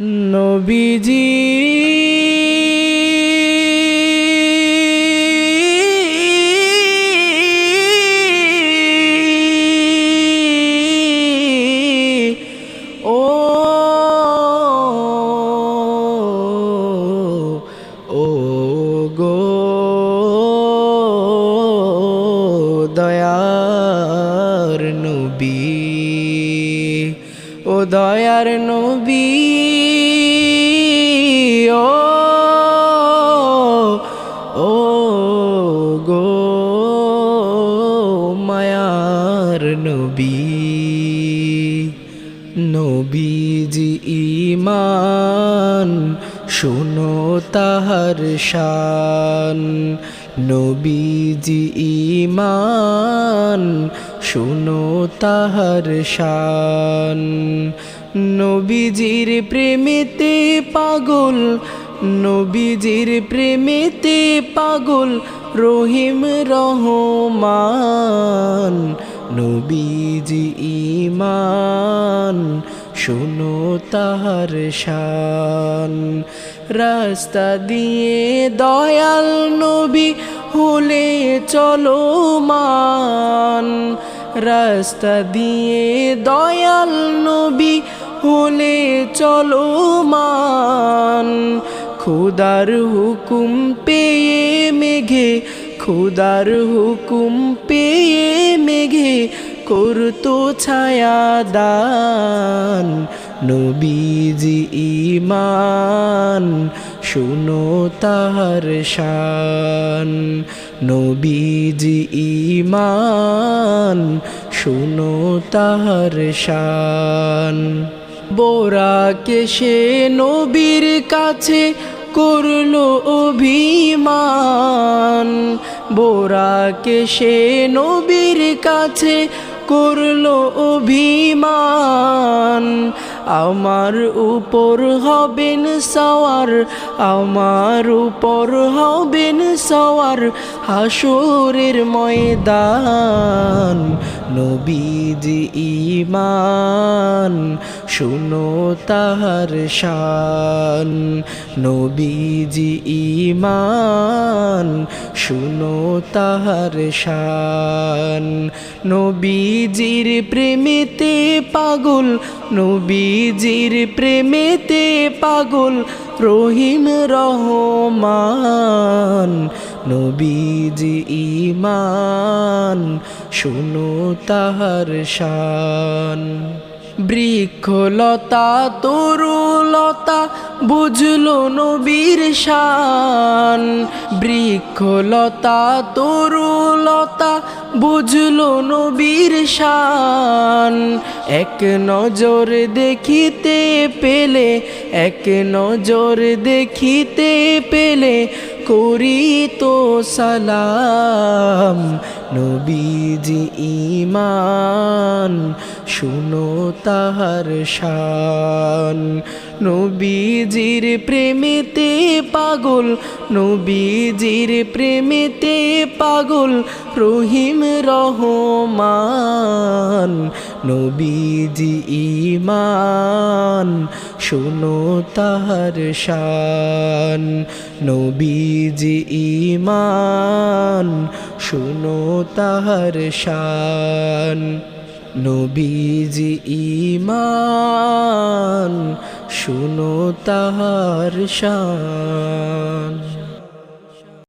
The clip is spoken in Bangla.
নবীজি। দয়ার নবী ও দয়ার নবী। শোনো তাহার শান। নবীজি ইমান শোনো তাহার শান। নবীজির প্রেমেতে পাগল, নবীজির প্রেমেতে পাগল, রহিম রহমান। নবীজি ইমান শোনো তাহার শান। রাস্তা দিয়ে দয়াল নবী হলে চলো মান। রাস্তা দিয়ে দয়াল নবী হলে চলো মান। খুদার হুকুম পেয়ে মেঘে, খুদার হুকুম পেয়ে মেঘে করতো ছায়া দান নবীজি ইমান শুনো তাহার শান। নবীজি ইমান শুনো তাহার শান। বোরা সে নবীর কাছে করল অভিমান। বোরা সে নবীর কাছে করল অভিমান। আমার উপর হবেন সওয়ার আমার উপর হবেন সওয়ার হাসুরের ময়দান। নবীজি ইমান শুনো তাহার শান। নবীজি ইমান শুনো তাহার শান। নবীজির প্রেমেতে পাগল, নবীজির প্রেমেতে পাগল, রহিম রহমান। নবীজি ইমান শুনো তাহার শান। বৃক্ষলতা, তরুলতা, বুঝলো নবীর শান। বৃক্ষলতা, তরুলতা, বুঝলো নবীর শান। এক নজর দেখিতে পেলে, এক নজর দেখিতে পেলে করি তো সালাম। নবীজি ইমান শুনো তাহার শান। নবীজির প্রেমেতে পাগল, নবীজির প্রেমেতে পাগল, রহিম রহমান। নবীজি ইমান শুনো তাহার শান। নবীজি ইমান শুনো তাহার শান। নবীজি ইমান শুনো তাহার শান।